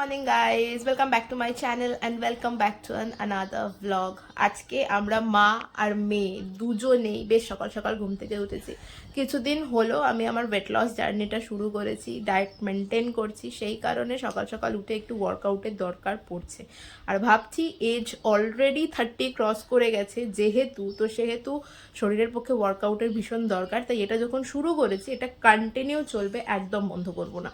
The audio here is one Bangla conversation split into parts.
Morning guys welcome back to my channel and welcome back to an another vlog আজকে আমরা মা আর মেয়ে দুজনেই বেশ সকাল সকাল ঘুম থেকে উঠেছি। কিছুদিন হলো আমি আমার ওয়েট লস জার্নিটা শুরু করেছি ডায়েট মেনটেন করছি, সেই কারণে সকাল সকাল উঠে একটু ওয়ার্কআউটের দরকার পড়ছে। আর ভাবছি এজ অলরেডি থার্টি ক্রস করে গেছে যেহেতু, তো সেহেতু শরীরের পক্ষে ওয়ার্কআউটের ভীষণ দরকার, তাই এটা যখন শুরু করেছি, এটা কন্টিনিউ চলবে, একদম বন্ধ করব না।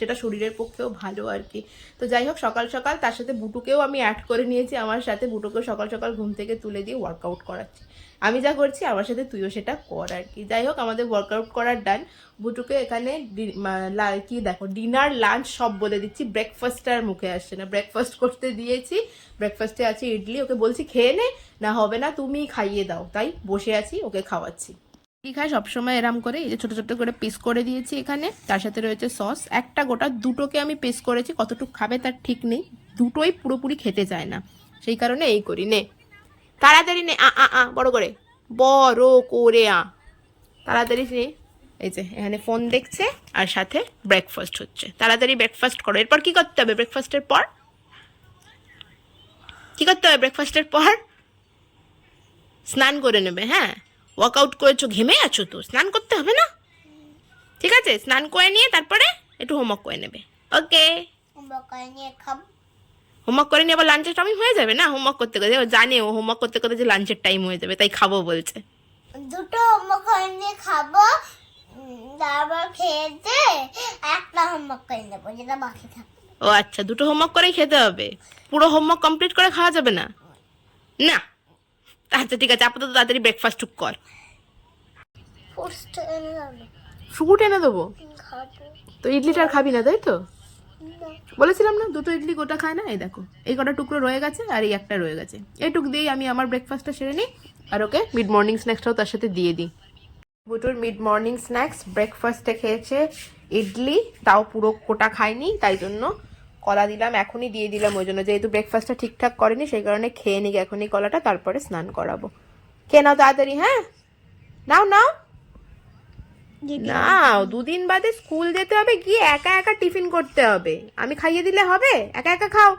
সেটা শরীরের পক্ষেও ভালো আর কি। তো যাই হোক, সকাল সকাল তার সাথে বুটুকেও আমি অ্যাড করে নিয়েছি, আমার সাথে বুটুকেও সকাল সকাল ঘুম থেকে তুলে দিয়ে ওয়ার্কআউট করাচ্ছি। আমি যা করছি, আমার সাথে তুইও সেটা কর আর কি। যাই হোক, আমাদের ওয়ার্কআউট করার ডান বুটুকে এখানে কি দেখো ডিনার লাঞ্চ সব বলে দিচ্ছি। ব্রেকফাস্ট আর মুখে আসছে না। ব্রেকফাস্ট করতে দিয়েছি। ব্রেকফাস্টে আছে ইডলি, ওকে বলছি, খেয়ে নে, না হবে না তুমি খাইয়ে দাও। তাই বসে আছি, ওকে খাওয়াচ্ছি। কি খায়? সবসময় এরম করে এই যে ছোটো ছোটো করে পিস করে দিয়েছি এখানে। তার সাথে রয়েছে সস। একটা গোটা দুটোকে আমি পিস করেছি। কতটুকু খাবে তার ঠিক নেই। দুটোই পুরোপুরি খেতে চায় না। সেই কারণে এই করি। নে। তাড়াতাড়ি নে। আ আ আ, বড় করে। বড় করে আ। তাড়াতাড়ি নে। এই যে এখানে ফোন দেখছে আর সাথে ব্রেকফাস্ট হচ্ছে। তাড়াতাড়ি ব্রেকফাস্ট করো। এরপর কি করতে হবে ব্রেকফাস্টের পর? কি করতে হবে ব্রেকফাস্টের পর? স্নান করে নেবে হ্যাঁ? ওয়ার্কআউট করেছ ঘেমে আছো তো স্নান করতে হবে না? ঠিক আছে স্নান করে নিয়ে তারপরে একটু হোমওয়ার্ক করে নেবে। ওকে বকায় নিয়ে খাব। হোমওয়ার্ক করে নিয়ে আবার লাঞ্চের টাইম হয়ে যাবে না? হোমওয়ার্ক করতে করতে ও জানে ও হোমওয়ার্ক করতে করতে যে লাঞ্চের টাইম হয়ে যাবে তাই খাব বলছে। দুটো হোমওয়ার্ক করে নিয়ে খাব। তারপর খেয়েছে একটা হোমওয়ার্ক করে নেব যেটা বাকি থাকবে ও আচ্ছা দুটো হোমওয়ার্ক করেই খেতে হবে। পুরো হোমওয়ার্ক কমপ্লিট করে খাওয়া যাবে না? না। আচ্ছা ঠিক আছে আপাতত তাড়াতাড়ি ব্রেকফাস্ট টুক কর। ফ্রুট এনে দেবো? তো ইডলিটা আর খাবি না তাই তো? বলেছিলাম না দুটো ইডলি গোটা খায় না? এই দেখো এই কটা টুকরো রয়ে গেছে আর এই একটা রয়ে গেছে। এইটুক দিয়েই আমি আমার ব্রেকফাস্টটা সেরে নিই আর ওকে মিড মর্নিং স্ন্যাক্সটাও তার সাথে দিয়ে দিই। বুটুর মিড মর্নিং স্ন্যাক্স ব্রেকফাস্টে খেয়েছে ইডলি তাও পুরো কোটা খায়নি তাই জন্য কলা দিলাম এখনই দিয়ে দিলাম ওই জন্য যেহেতু ব্রেকফাস্টটা ঠিকঠাক করেনি সেই কারণে খেয়ে নিই এখনই কলাটা তারপরে স্নান করাবো। খেয়ে নাও তাড়াতাড়ি হ্যাঁ? নাও নাও। নাও দুদিন বাদে স্কুল যেতে হবে গিয়ে একা একা টিফিন করতে হবে। আমি খাইয়ে দিলে হবে? একা একা খাও।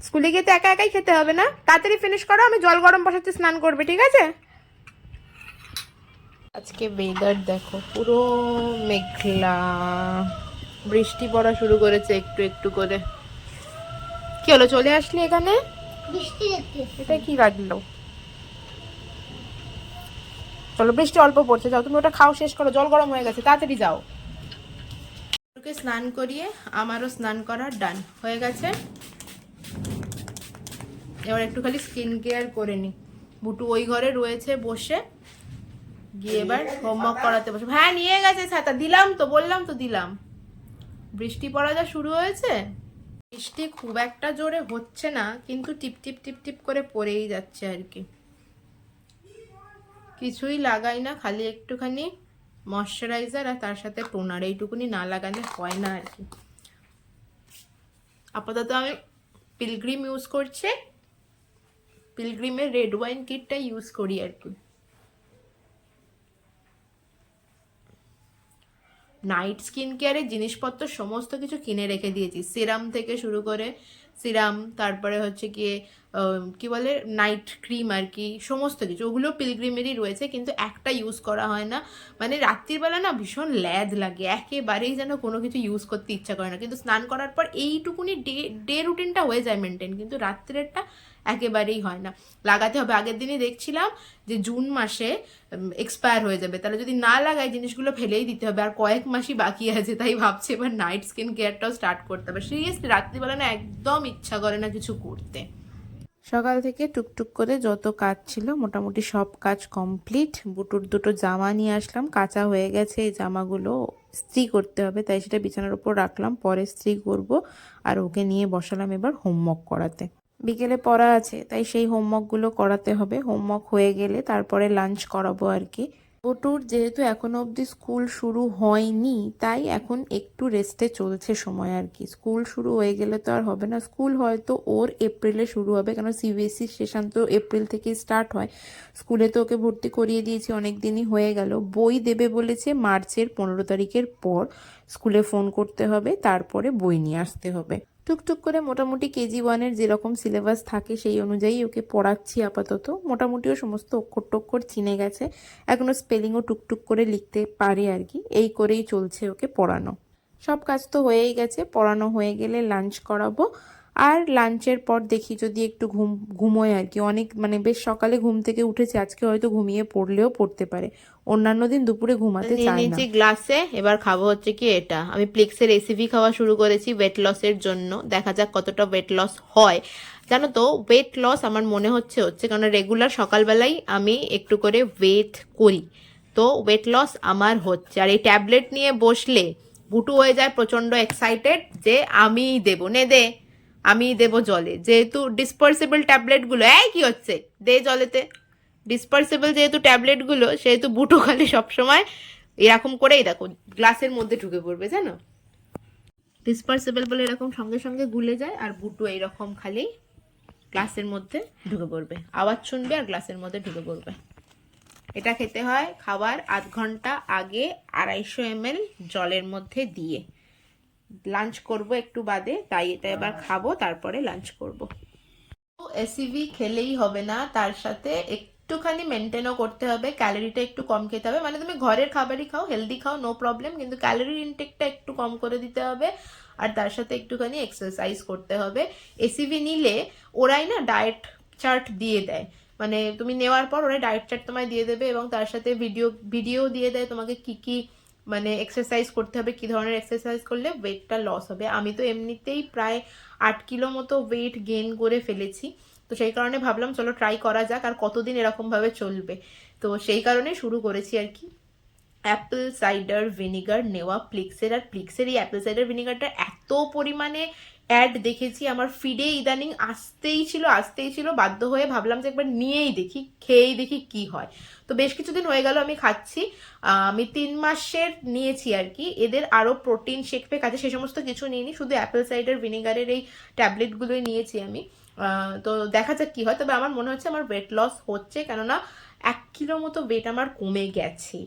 স্কুলে গিয়ে তো একা একাই খেতে হবে না? তাড়াতাড়ি ফিনিশ করো আমি জল গরম বসাতে স্নান করবে ঠিক আছে? আজকে ওয়েদার দেখো পুরো মেঘলা। বৃষ্টি পড়া শুরু করেছে একটু একটু করে। কি হলো চলে আসলি এখানে? এটা কি লাগল? চলো বৃষ্টি অল্প পড়ছে যাও তুমি ওটা খাও শেষ করো জল গরম হয়ে গেছে তাড়াতাড়ি যাও। ওকে স্নান করিয়ে আমারও স্নান করা ডান হয়ে গেছে। এবার একটু খালি স্কিন কেয়ার করে নি। বুটু ওই ঘরে রয়েছে বসে গিয়ে এবার হোমওয়ার্ক করাতে বসে। হ্যাঁ নিয়ে গেছে ছাতা দিলাম তো বললাম তো দিলাম। বৃষ্টি পড়া যা শুরু হয়েছে? বৃষ্টি খুব একটা জোরে হচ্ছে না, কিন্তু টিপ টিপ টিপ টিপ করে পড়েই যাচ্ছে আর কি। কিছুই লাগাই না, খালি একটুখানি ময়শ্চারাইজার আর তার সাথে টোনার এইটুকুনি না লাগালে হয় না আর কি। আপাতত আমি পিলগ্রিম ইউজ করছি। পিলগ্রিমের রেড ওয়াইন কিটটা ইউজ করি আর কি। নাইট স্কিন কেয়ারের জিনিসপত্র সমস্ত কিছু কিনে রেখে দিয়েছি। সিরাম থেকে শুরু করে সিরাম, তারপরে হচ্ছে গিয়ে কি বলে নাইট ক্রিম আর কি, সমস্ত কিছু। ওগুলো পিলগ্রিমেরই রয়েছে, কিন্তু একটা ইউজ করা হয় না। মানে রাত্রিবেলা না ভীষণ ল্যাদ লাগে। একেবারেই যেন কোনো কিছু ইউজ করতে ইচ্ছা করে না। কিন্তু স্নান করার পর এইটুকুনি ডে ডে রুটিনটা হয়ে যায় মেনটেন কিন্তু রাত্রেরটা একেবারেই হয় না। লাগাতে হবে। আগের দিনই দেখছিলাম যে জুন মাসে এক্সপায়ার হয়ে যাবে। তাহলে যদি না লাগাই, জিনিসগুলো ফেলেই দিতে হবে। আর কয়েক মাসই বাকি আছে, তাই ভাবছি এবার নাইট স্কিন কেয়ারটাও স্টার্ট করতে হবে। সিরিয়াসলি রাত্রিবেলা না একদম ইচ্ছা করে না কিছু করতে। সকাল থেকে টুকটুক করে যত কাজ ছিল, মোটামুটি সব কাজ কমপ্লিট বুটুর দুটো জামা নিয়ে আসলাম। কাঁচা হয়ে গেছে, এই জামাগুলো স্ত্রী করতে হবে। তাই সেটা বিছানার উপর রাখলাম। পরে স্ত্রী করব। আর ওকে নিয়ে বসালাম এবার হোমওয়ার্ক করাতে। বিকেলে পড়া আছে, তাই সেই হোমওয়ার্কগুলো করাতে হবে। হোমওয়ার্ক হয়ে গেলে তারপরে লাঞ্চ করাবো আর কি। ওটুর যেহেতু এখনও অবধি স্কুল শুরু হয়নি, তাই এখন একটু রেস্টে চলছে সময় আর কি। স্কুল শুরু হয়ে গেলে তো আর হবে না। স্কুল হয়তো ওর এপ্রিলে শুরু হবে, কেন সিবিএসসি সেশন তো এপ্রিল থেকেই স্টার্ট হয়। স্কুলে তো ওকে ভর্তি করিয়ে দিয়েছি, অনেক দিনই হয়ে গেল। বই দেবে বলেছে মার্চের পনেরো তারিখের পর স্কুলে ফোন করতে হবে, তারপরে বই নিয়ে আসতে হবে। টুকটুক করে মোটামুটি কেজি ওয়ানের যেরকম সিলেবাস থাকে সেই অনুযায়ী ওকে পড়াচ্ছি আপাতত। মোটামুটিও সমস্ত অক্ষর টক্ষর চিনে গেছে। এখনও স্পেলিংও টুকটুক করে লিখতে পারে আর কি। এই করেই চলছে ওকে পড়ানো। সব কাজ তো হয়েই গেছে। পড়ানো হয়ে গেলে লাঞ্চ করাবো। আর লাঞ্চের পর দেখি যদি একটু ঘুম ঘুমোয় আর কি। অনেক মানে বেশ সকালে ঘুম থেকে উঠেছে আজকে হয়তো ঘুমিয়ে পড়লেও পড়তে পারে। অন্যান্য দিন দুপুরে ঘুমাতে চায় না। গ্লাসে এবার খাব হচ্ছে কি এটা। আমি প্লিক্সের রেসিপি খাওয়া শুরু করেছি ওয়েট লসের জন্য। দেখা যাক কতটা ওয়েট লস হয়। জানো তো ওয়েট লস আমার মনে হচ্ছে হচ্ছে কারণ রেগুলার সকালবেলাই আমি একটু করে ওয়েট করি। তো ওয়েট লস আমার হচ্ছে। আর এই ট্যাবলেট নিয়ে বসলে বুটু হয়ে যায় প্রচণ্ড এক্সাইটেড যে আমিই দেবো। নে দে। আমি দেবো জলে। যেহেতু ডিসপার্সেবল ট্যাবলেটগুলো এই কি হচ্ছে? দে জলেতে। ডিসপার্সেবল যেহেতু ট্যাবলেটগুলো সেহেতু বুটো খালি সবসময় এরকম করেই দেখো, গ্লাসের মধ্যে ঢুকে পড়বে, জানো? ডিসপার্সেবল বলে এরকম সঙ্গে সঙ্গে গুলে যায় আর বুটো এইরকম খালি গ্লাসের মধ্যে ঢুকে পড়বে। আওয়াজ শুনবে আর গ্লাসের মধ্যে ঢুকে পড়বে। এটা খেতে হয় খাবার আধ ঘণ্টা আগে আড়াইশো এমএল জলের মধ্যে দিয়ে। লাঞ্চ করব একটু বাদে তাই এটা এবার খাব তারপরে লাঞ্চ করব। এসিভি খেলেই হবে না তার সাথে একটুখানি মেনটেনও করতে হবে ক্যালোরিটা একটু কম খেতে হবে। মানে তুমি ঘরের খাবারই খাও হেলদি খাও নো প্রবলেম কিন্তু ক্যালোরি ইনটেকটা একটু কম করে দিতে হবে আর তার সাথে একটুখানি এক্সারসাইজ করতে হবে। এসিভি নিলে ওরাই না ডায়েট চার্ট দিয়ে দেয়। মানে তুমি নেওয়ার পর ওরা ডায়েট চার্ট তোমায় দিয়ে দেবে এবং তার সাথে ভিডিও ভিডিও দিয়ে দেয় তোমাকে কি কি মানে এক্সারসাইজ করতে হবে, কি ধরনের এক্সারসাইজ করলে ওয়েটটা লস হবে। আমি তো এমনিতেই প্রায় আট কিলো মতো ওয়েট গেন করে ফেলেছি। তো সেই কারণে ভাবলাম, চলো ট্রাই করা যাক আর কতদিন এরকমভাবে চলবে। তো সেই কারণে শুরু করেছি আর কি। অ্যাপেল সাইডার ভিনিগার নেওয়া। প্লিক্সের আর প্লিক্সের এই অ্যাপেল সাইডার ভিনিগারটা এত পরিমাণে অ্যাড দেখেছি, আমার ফিডে ইদানিং আসতেই ছিল আসতেই ছিল, বাধ্য হয়ে ভাবলাম যে একবার নিয়েই দেখি, খেয়েই দেখি কি হয়। তো বেশ কিছুদিন হয়ে গেল, আমি খাচ্ছি। আমি তিন মাসের নিয়েছি আর কি, এদের আরও প্রোটিন শেক ফেক আছে, সে সমস্ত কিছু নিইনি, শুধু অ্যাপেল সাইডার ভিনিগারের এই ট্যাবলেটগুলোই নিয়েছি আমি। তো দেখা যাক কি হয়, তবে আমার মনে হচ্ছে আমার ওয়েট লস হচ্ছে, কেননা এক কিলো মতো ওয়েট আমার কমে গেছে।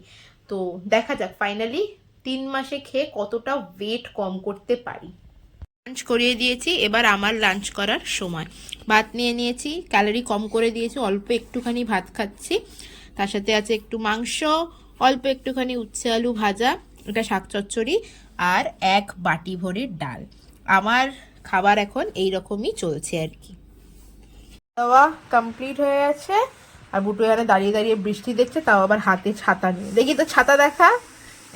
তো দেখা যাক ফাইনালি তিন মাসে খেয়ে কতটা ওয়েট কম করতে পারি। লাঞ্চ করিয়ে দিয়েছি, এবার আমার লাঞ্চ করার সময়। ভাত নিয়ে নিয়েছি ক্যালোরি কম করে দিয়েছি, অল্প একটুখানি ভাত খাচ্ছি। তার সাথে আছে একটু মাংস, অল্প একটুখানি উচ্ছে আলু ভাজা এটা শাক চচ্চড়ি আর এক বাটি ভরে ডাল। আমার খাবার এখন এই রকমই চলছে আর কি। খাওয়া কমপ্লিট হয়ে আছে আর বুটু এখানে দাঁড়িয়ে দাঁড়িয়ে বৃষ্টি দেখছে, তাও আবার হাতে ছাতা নিয়ে। দেখি তো ছাতা দেখা?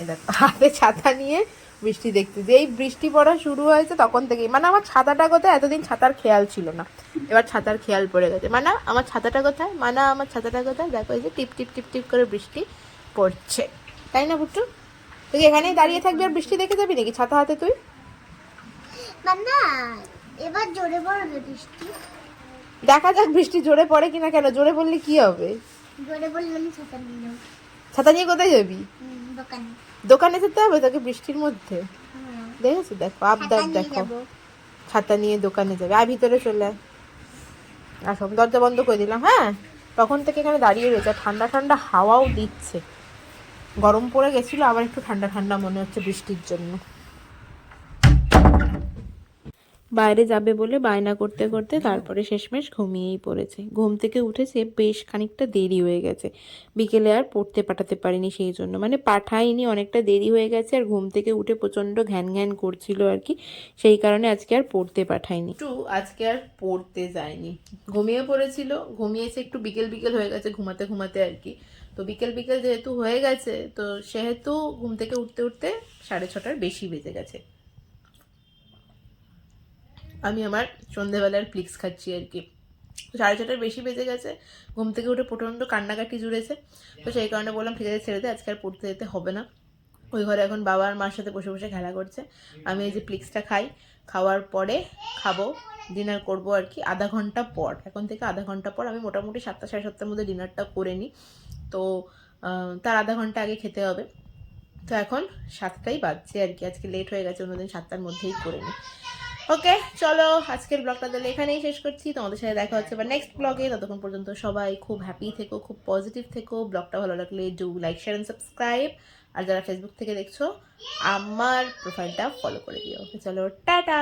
দেখো, হাতে ছাতা নিয়ে বৃষ্টি দেখতে। যেই বৃষ্টি পড়া শুরু হয়েছে তখন থেকেই। মানে আমার ছাতাটা কোথায়? এতদিন ছাতার খেয়াল ছিল না। এবার ছাতার খেয়াল পড়ে গেছে। মানে আমার ছাতাটা কোথায়? মানে আমার ছাতাটা কোথায়? দেখো এই যে টিপ টিপ টিপ টিপ করে বৃষ্টি পড়ছে। তাই না বুট্টু তুই এখানেই দাঁড়িয়ে থাকবি আর বৃষ্টি দেখে যাবি নাকি ছাতা হাতে তুই? না এবার জোরে পড়বে বৃষ্টি। দেখা যাক বৃষ্টি জোরে পড়ে কিনা কেন। জোরে পড়লে কি হবে? জোরে বললে আমি ছাতা নিয়ে যাব। ছাতা নিয়ে কোথায় যাবি? দোকানে। দোকানে যেতে হবে তাকে বৃষ্টির মধ্যে। দেখেছি? দেখো আবদার দেখো। খাতা নিয়ে দোকানে যাবে। আর ভিতরে চলে। আসো দরজা বন্ধ করে দিলাম হ্যাঁ? তখন থেকে এখানে দাঁড়িয়ে রয়েছে ঠান্ডা ঠান্ডা হাওয়াও দিচ্ছে। গরম পড়ে গেছিল আবার একটু ঠান্ডা ঠান্ডা মনে হচ্ছে বৃষ্টির জন্য। বাইরে যাবে বলে বায়না করতে করতে তারপরে শেষমেশ ঘুমিয়েই পড়েছে। ঘুম থেকে উঠেছে বেশ খানিকটা দেরি হয়ে গেছে। বিকেলে আর পড়তে পাঠাতে পারিনি সেই জন্য। মানে পাঠাইনি, অনেকটা দেরি হয়ে গেছে আর ঘুম থেকে উঠে প্রচণ্ড ঘ্যান ঘ্যান করছিল আর কি। সেই কারণে আজকে আর পড়তে পাঠাইনি। একটু আজকে আর পড়তে যায়নি। ঘুমিয়ে পড়েছিল, ঘুমিয়েছে একটু বিকেল বিকেল হয়ে গেছে ঘুমাতে ঘুমাতে আর কি। তো বিকেল বিকেল যেহেতু হয়ে গেছে, তো সেহেতু ঘুম থেকে উঠতে উঠতে সাড়ে ছটার বেশি বেজে গেছে। আমি আমার সন্ধেবেলার প্লিক্স খাচ্ছি আর কি। সাড়ে ছটার বেশি বেজে গেছে, ঘুম থেকে উঠে প্রচণ্ড কান্নাকাটি জুড়েছে। তো সেই কারণে বললাম, ঠিক আছে, ছেড়ে দে, আজকে আর পড়তে যেতে হবে না। ওই ঘরে এখন বাবা আর মার সাথে বসে বসে খেলা করছে। আমি এই যে প্লিক্সটা খাই, খাওয়ার পরে খাব, ডিনার করব আর কি আধা ঘণ্টা পর। এখন থেকে আধা ঘণ্টা পর আমি মোটামুটি সাতটা, সাড়ে সাতটার মধ্যে ডিনারটা করে নিই। তো তার আধা ঘণ্টা আগে খেতে হবে। তো এখন সাতটাই বাজছে আর কি, আজকে লেট হয়ে গেছে, অন্যদিন সাতটার মধ্যেই করে নিই। ওকে চলো আজকের ব্লগটা তাহলে এখানেই শেষ করছি। তোমাদের সাথে দেখা হচ্ছে বা নেক্সট ব্লগে ততক্ষণ পর্যন্ত সবাই খুব হ্যাপি থেকো, খুব পজিটিভ থেকো। ব্লগটা ভালো লাগলে do like share and subscribe আর যারা ফেসবুক থেকে দেখছ, আমার প্রোফাইলটা ফলো করে দিও। ওকে চলো, টাটা!